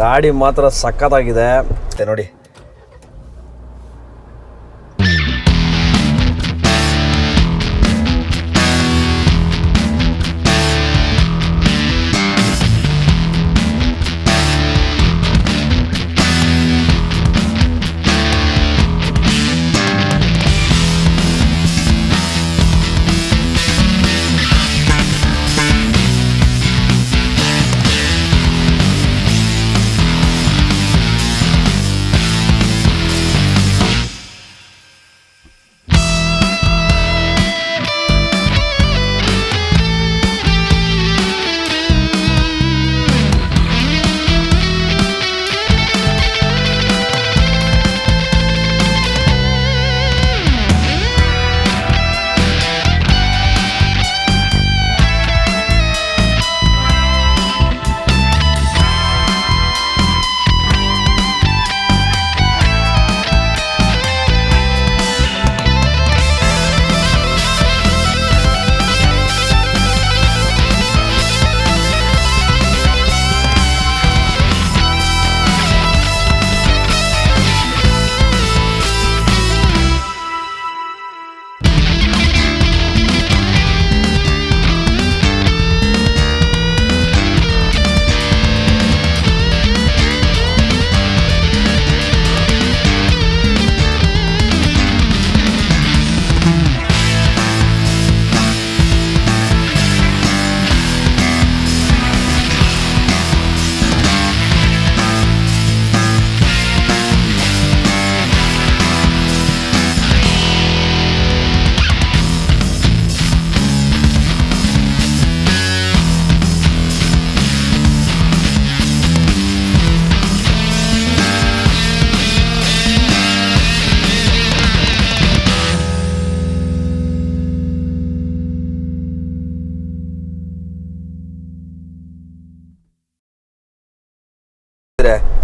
ಗಾಡಿ ಮಾತ್ರ ಸಖತ್ತಾಗಿದೆ. ಮತ್ತೆ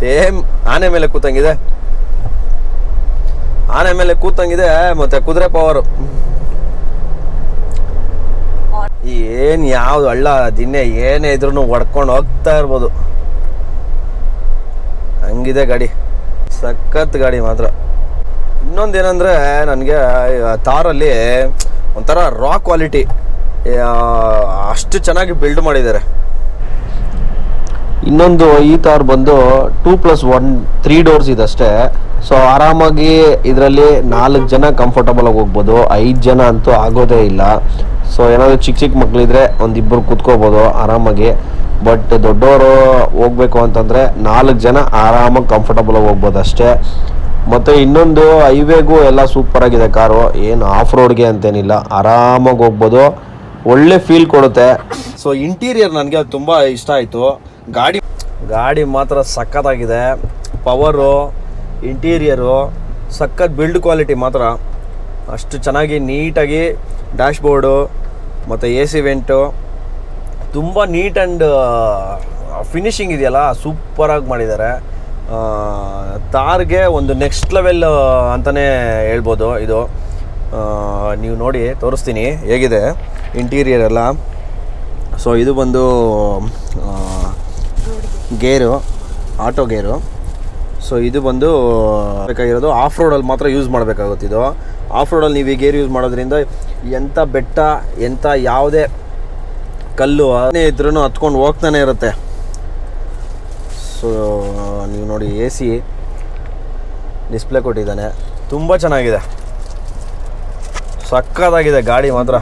ಸೇಮ್ ಆನೆ ಮೇಲೆ ಕೂತಂಗಿದೆ. ಆನೆ ಮೇಲೆ ಕೂತಂಗಿದೆ, ಮತ್ತೆ ಕುದುರೆ ಪವರ್ ಏನ್ ಯಾವ್ದು ಹಳ್ಳ ದಿನ್ನೆ ಏನೇ ಇದ್ರು ಹೊಡ್ಕೊಂಡು ಹೋಗ್ತಾ ಇರ್ಬೋದು. ಹಂಗಿದೆ ಗಾಡಿ. ಸಖತ್ ಗಾಡಿ ಮಾತ್ರ. ಇನ್ನೊಂದೇನಂದ್ರೆ, ನನಗೆ ತಾರಲ್ಲಿ ಒಂಥರ ರಾ ಕ್ವಾಲಿಟಿ ಅಷ್ಟು ಚೆನ್ನಾಗಿ ಬಿಲ್ಡ್ ಮಾಡಿದ್ದಾರೆ. ಇನ್ನೊಂದು ಈ ಕಾರ್ ಬಂದು two plus one three doors ಇದಷ್ಟೇ so ಆರಾಮಾಗಿ ಇದರಲ್ಲಿ ನಾಲ್ಕು ಜನ ಕಂಫರ್ಟಬಲ್ ಆಗಿ ಹೋಗ್ಬೋದು. ಐದು ಜನ ಅಂತೂ ಆಗೋದೇ ಇಲ್ಲ. ಸೊ ಏನಾದರೂ ಚಿಕ್ಕ ಚಿಕ್ಕ ಮಕ್ಕಳಿದ್ರೆ ಒಂದಿಬ್ಬರು ಕೂತ್ಕೋಬೋದು ಆರಾಮಾಗಿ. ಬಟ್ ದೊಡ್ಡವರು ಹೋಗ್ಬೇಕು ಅಂತಂದರೆ ನಾಲ್ಕು ಜನ ಆರಾಮಾಗಿ ಕಂಫರ್ಟಬಲ್ ಆಗಿ ಹೋಗ್ಬೋದು ಅಷ್ಟೇ. ಮತ್ತು ಇನ್ನೊಂದು ಹೈವೇಗೂ ಎಲ್ಲ ಸೂಪರ್ ಆಗಿದೆ ಕಾರು ಏನು ಆಫ್ ರೋಡ್ಗೆ ಅಂತೇನಿಲ್ಲ. ಆರಾಮಾಗಿ ಹೋಗ್ಬೋದು. ಒಳ್ಳೆ ಫೀಲ್ ಕೊಡುತ್ತೆ. ಸೊ ಇಂಟೀರಿಯರ್ ನನಗೆ ತುಂಬ ಇಷ್ಟ ಆಯಿತು. ಗಾಡಿ ಗಾಡಿ ಮಾತ್ರ ಸಖತ್ತಾಗಿದೆ. ಪವರು ಇಂಟೀರಿಯರು ಸಖತ್ ಬಿಲ್ಡ್ ಕ್ವಾಲಿಟಿ ಮಾತ್ರ. ಅಷ್ಟು ಚೆನ್ನಾಗಿ ನೀಟಾಗಿ ಡ್ಯಾಶ್ ಬೋರ್ಡು ಮತ್ತು ಎ ಸಿ ವೆಂಟು ತುಂಬ ನೀಟ್ ಆ್ಯಂಡ್ ಫಿನಿಶಿಂಗ್ ಇದೆಯಲ್ಲ ಸೂಪರಾಗಿ ಮಾಡಿದ್ದಾರೆ. ತಾರ್ಗೆ ಒಂದು ನೆಕ್ಸ್ಟ್ ಲೆವೆಲ್ ಅಂತಲೇ ಹೇಳ್ಬೋದು ಇದು. ನೀವು ನೋಡಿ, ತೋರಿಸ್ತೀನಿ, ಹೇಗಿದೆ ಇಂಟೀರಿಯರ್ ಎಲ್ಲ. ಸೊ ಇದು ಬಂದು ಗೇರು, ಆಟೋ ಗೇರು. ಸೊ ಇದು ಬಂದು ಬೇಕಾಗಿರೋದು ಆಫ್ ರೋಡಲ್ಲಿ ಮಾತ್ರ ಯೂಸ್ ಮಾಡಬೇಕಾಗುತ್ತೆ ಇದು. ಆಫ್ ರೋಡಲ್ಲಿ ನೀವು ಈ ಗೇರ್ ಯೂಸ್ ಮಾಡೋದ್ರಿಂದ ಎಂಥ ಬೆಟ್ಟ ಎಂಥ ಯಾವುದೇ ಕಲ್ಲು ಅದೇ ಇದ್ರೂ ಹತ್ಕೊಂಡು ಹೋಗ್ತಾನೆ ಇರುತ್ತೆ. ಸೊ ನೀವು ನೋಡಿ ಎ ಸಿ ಡಿಸ್ಪ್ಲೇ ಕೊಟ್ಟಿದ್ದಾನೆ. ತುಂಬ ಚೆನ್ನಾಗಿದೆ. ಸಕ್ಕತ್ತಾಗಿದೆ ಗಾಡಿ ಮಾತ್ರ.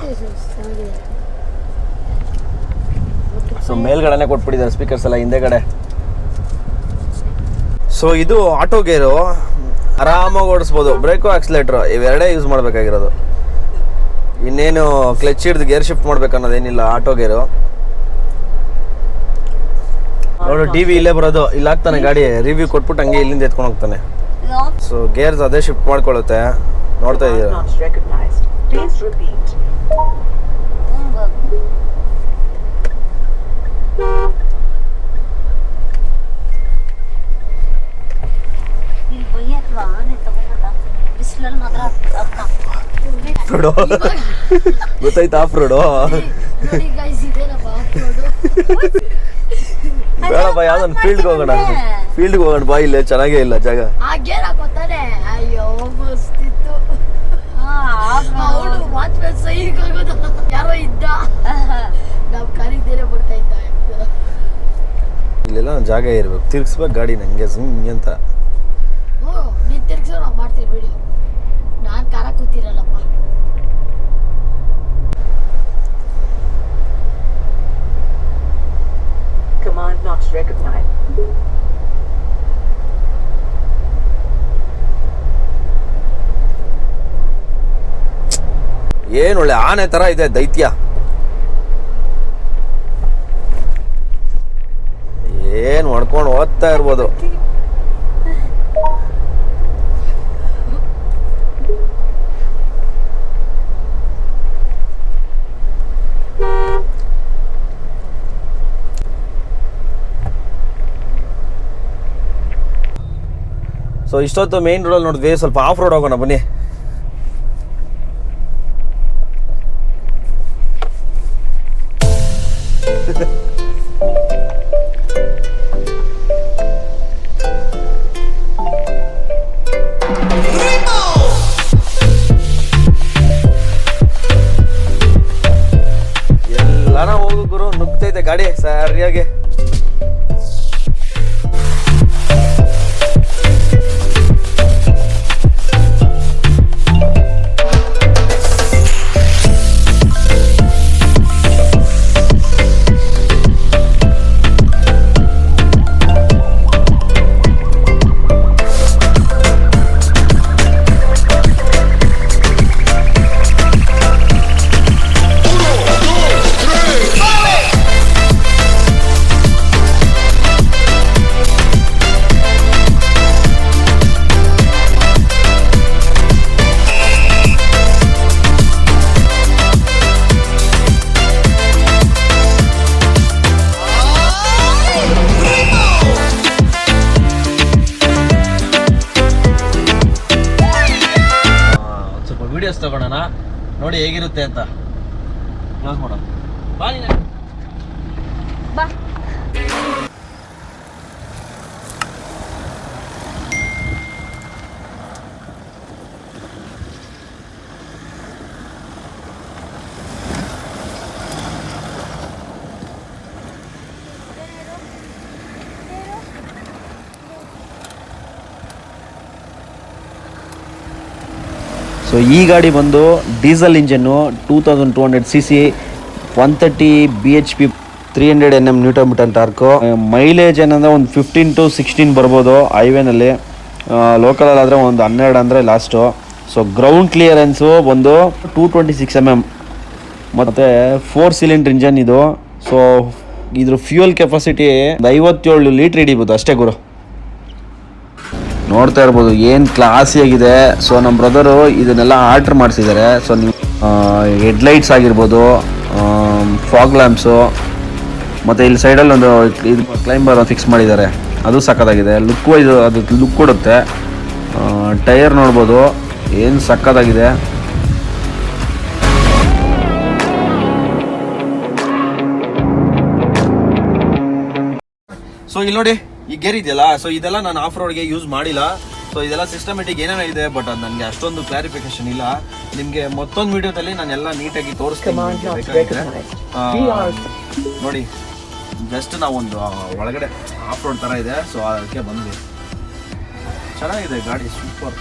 ಸೊ ಮೇಲ್ಗಡೆನೆ ಕೊಟ್ಬಿಟ್ಟಿದ್ದಾರೆ ಸ್ಪೀಕರ್ಸ್ ಎಲ್ಲ ಹಿಂದೆಗಡೆ ಸೊ ಇದು ಆಟೋ ಗೇರು ಆರಾಮಾಗಿ ಓಡಿಸ್ಬೋದು. ಬ್ರೇಕು ಆಕ್ಸಿಲೇಟ್ರು ಇವೆರಡೇ ಯೂಸ್ ಮಾಡಬೇಕಾಗಿರೋದು. ಇನ್ನೇನು ಕ್ಲಚ್ ಹಿಡ್ದು ಗೇರ್ ಶಿಫ್ಟ್ ಮಾಡ್ಬೇಕು ಅನ್ನೋದೇನಿಲ್ಲ ಆಟೋ ಗೇರು ನೋಡು ಟಿ ವಿ ಇಲ್ಲೇ ಬರೋದು. ಇಲ್ಲಿ ಹಾಕ್ತಾನೆ ಗಾಡಿ. ರಿವ್ಯೂ ಕೊಟ್ಬಿಟ್ಟು ಹಂಗೆ ಇಲ್ಲಿಂದ ಎತ್ಕೊಂಡು ಹೋಗ್ತಾನೆ. ಸೊ ಗೇರ್ಸ್ ಅದೇ ಶಿಫ್ಟ್ ಮಾಡ್ಕೊಳ್ಳುತ್ತೆ. ನೋಡ್ತಾ ಇದೀರ? ರೋಡು ಗೊತ್ತಾಯ್ತಾ ಫ್ರೋಡೋ ಬೇಡಪ್ಪ ಯಾವ್ದೊಂದು ಫೀಲ್ಡ್ಗೆ ಹೋಗೋಣ. ಫೀಲ್ಡ್ಗೆ ಹೋಗೋಣ, ಬಾ ಇಲ್ಲೇ, ಚೆನ್ನಾಗೇ ಇಲ್ಲ ಜಾಗ. ಇಲ್ಲೆಲ್ಲ ಜಾಗ ಇರ್ಬೇಕು. ತಿರ್ಗಿಸ್ಬೇಕು ಗಾಡಿ ನಂಗೆ ಸುಮ್ ಅಂತ. ಏನ್ ಒಳ್ಳೆ ಆನೆ ತರ ಇದೆ, ದೈತ್ಯ. ಏನ್ ಹೊಡ್ಕೊಂಡು ಓದ್ತಾ ಇರ್ಬೋದು. ಸೊ ಇಷ್ಟೊತ್ತು ಮೇನ್ ರೋಡಲ್ಲಿ ನೋಡಿದ್ವಿ, ಸ್ವಲ್ಪ ಆಫ್ ರೋಡ್ ಹೋಗೋಣ ಬನ್ನಿ. ನುಗ್ತೈತೆ ಗಾಡಿ ಸರಿಯಾಗಿ. ನೋಡಿ ಹೇಗಿರುತ್ತೆ ಅಂತ ಕ್ಲೋಸ್ ಮಾಡೋಣ ಬಾ. ಸೊ ಈ ಗಾಡಿ ಬಂದು diesel engine two thousand two hundred C C one thirty B H P three hundred N M newton metre torque mileage ಏನಂದರೆ ಒಂದು ಫಿಫ್ಟೀನ್ ಟು ಸಿಕ್ಸ್ಟೀನ್ ಬರ್ಬೋದು ಹೈವೇನಲ್ಲಿ ಲೋಕಲಲ್ಲಿ ಆದರೆ ಒಂದು ಹನ್ನೆರಡು ಅಂದರೆ ಲಾಸ್ಟು ಸೊ ಗ್ರೌಂಡ್ ಕ್ಲಿಯರೆನ್ಸು ಒಂದು two twenty six M M ಮತ್ತು four cylinder engine ಇದು. ಸೊ ಇದ್ರ ಫ್ಯೂಯಲ್ ಕೆಪಾಸಿಟಿ ಐವತ್ತೇಳು ಲೀಟ್ರ್ ಹಿಡಿಬೋದು ಅಷ್ಟೇ ಗುರು. ನೋಡ್ತಾ ಇರ್ಬೋದು, ಏನು ಕ್ಲಾಸಿಯಾಗಿದೆ ಸೊ ನಮ್ಮ ಬ್ರದರು ಇದನ್ನೆಲ್ಲ ಆರ್ಡ್ರ್ ಮಾಡಿಸಿದ್ದಾರೆ ಸೊ ನೀವು ಹೆಡ್ಲೈಟ್ಸ್ ಆಗಿರ್ಬೋದು ಫಾಗ್ ಲ್ಯಾಂಪ್ಸು ಮತ್ತು ಇಲ್ಲಿ ಸೈಡಲ್ಲಿ ಒಂದು ಇದು ಕ್ಲೈಂಬರ್ ಫಿಕ್ಸ್ ಮಾಡಿದ್ದಾರೆ ಅದು ಸಕ್ಕತ್ತಾಗಿದೆ ಲುಕ್ ವೈಸ್ ಅದು ಲುಕ್ ಕೊಡುತ್ತೆ. ಟೈರ್ ನೋಡ್ಬೋದು. ಏನು ಸಕ್ಕತ್ತಾಗಿದೆ ಸೊ ಇಲ್ಲಿ ನೋಡಿ. ಈ ಗೇರ್ ಇದೆಯಲ್ಲ ಸೊ ಇದೆಲ್ಲ ನಾನು ಆಫ್ ರೋಡ್ಗೆ ಯೂಸ್ ಮಾಡಿಲ್ಲ. ಸೊ ಇದೆಲ್ಲ ಸಿಸ್ಟಮೆಟಿಕ್ ಏನೇನೋ ಇದೆ ಬಟ್ ಅದು ನನಗೆ ಅಷ್ಟೊಂದು ಕ್ಲಾರಿಫಿಕೇಶನ್ ಇಲ್ಲ. ನಿಮಗೆ ಮತ್ತೊಂದು ವಿಡಿಯೋದಲ್ಲಿ ನಾನು ಎಲ್ಲ ನೀಟಾಗಿ ತೋರಿಸ್ತೀನಿ. ನೋಡಿ ಜಸ್ಟ್ ನಾವೊಂದು ಒಳಗಡೆ ಆಫ್ ರೋಡ್ ಥರ ಇದೆ ಸೊ ಅದಕ್ಕೆ ಬಂದ್ವಿ. ಚೆನ್ನಾಗಿದೆ ಗಾಡಿ super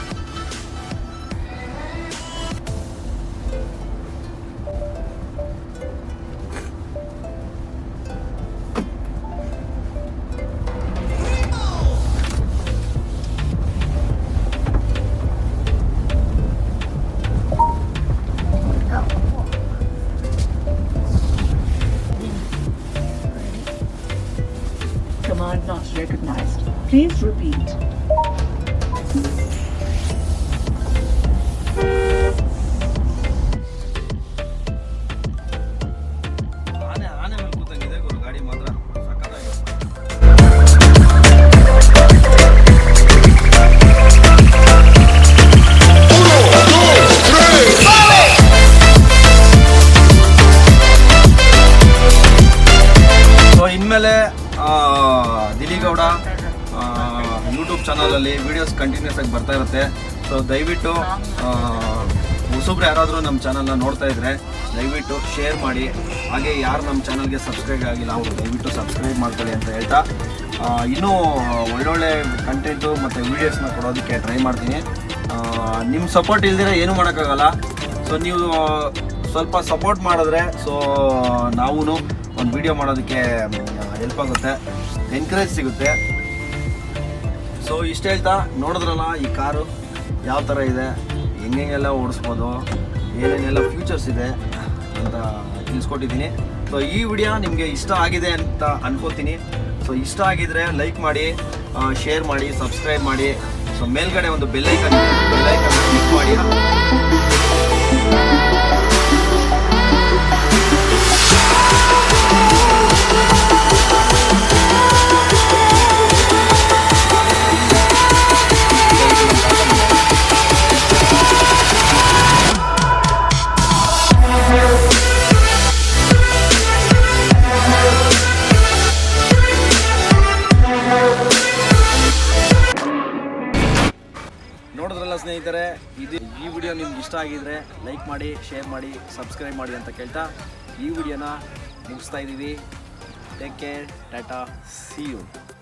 Please repeat. Videos continues ಆಗಿ ಬರ್ತಾ ಇರುತ್ತೆ. ಸೊ ದಯವಿಟ್ಟು ಹೊಸೊಬ್ರು ಯಾರಾದರೂ ನಮ್ಮ ಚಾನಲ್ನ ನೋಡ್ತಾ ಇದ್ರೆ, ದಯವಿಟ್ಟು ಶೇರ್ ಮಾಡಿ. ಹಾಗೆ ಯಾರು ನಮ್ಮ ಚಾನಲ್ಗೆ ಸಬ್ಸ್ಕ್ರೈಬ್ ಆಗಿಲ್ಲ, ಅವರು ದಯವಿಟ್ಟು ಸಬ್ಸ್ಕ್ರೈಬ್ ಮಾಡ್ಕೊಳ್ಳಿ ಅಂತ ಹೇಳ್ತಾ ಇನ್ನೂ ಒಳ್ಳೊಳ್ಳೆ ಕಂಟೆಂಟು ಮತ್ತು ವೀಡಿಯೋಸ್ನ ಕೊಡೋದಕ್ಕೆ ಟ್ರೈ ಮಾಡ್ತೀನಿ. ನಿಮ್ಮ ಸಪೋರ್ಟ್ ಇಲ್ದಿರ ಏನೂ ಮಾಡೋಕ್ಕಾಗಲ್ಲ. ಸೊ ನೀವು ಸ್ವಲ್ಪ ಸಪೋರ್ಟ್ ಮಾಡಿದ್ರೆ ಸೊ ನಾವೂ ಒಂದು ವಿಡಿಯೋ ಮಾಡೋದಕ್ಕೆ ಹೆಲ್ಪ್ ಆಗುತ್ತೆ ಎನ್ಕರೇಜ್ ಸಿಗುತ್ತೆ. ಸೊ ಇಷ್ಟು ಹೇಳ್ತಾ, ನೋಡಿದ್ರಲ್ಲ ಈ ಕಾರು ಯಾವ ಥರ ಇದೆ ಹೆಂಗೆಲ್ಲ ಓಡಿಸ್ಬೋದು, ಏನೇನೆಲ್ಲ ಫ್ಯೂಚರ್ಸ್ ಇದೆ ಅಂತ ತಿಳಿಸ್ಕೊಟ್ಟಿದ್ದೀನಿ. ಸೊ ಈ ವಿಡಿಯೋ ನಿಮಗೆ ಇಷ್ಟ ಆಗಿದೆ ಅಂತ ಅನ್ಕೋತೀನಿ. ಸೊ ಇಷ್ಟ ಆಗಿದ್ರೆ ಲೈಕ್ ಮಾಡಿ ಶೇರ್ ಮಾಡಿ ಸಬ್ಸ್ಕ್ರೈಬ್ ಮಾಡಿ. ಸೊ ಮೇಲ್ಗಡೆ ಒಂದು ಬೆಲ್ಲೈಕನ್ ಬೆಲ್ಲೈಕನ್ ಕ್ಲಿಕ್ ಮಾಡಿ. ಈ ವಿಡಿಯೋ ನಿಮ್ಗೆ ಇಷ್ಟ ಆಗಿದ್ರೆ ಲೈಕ್ ಮಾಡಿ ಶೇರ್ ಮಾಡಿ ಸಬ್ಸ್ಕ್ರೈಬ್ ಮಾಡಿ ಅಂತ ಕೇಳ್ತಾ ಈ ವಿಡಿಯೋನ ಮುಗಿಸ್ತಾ ಇದ್ದೀವಿ. Take care tata see you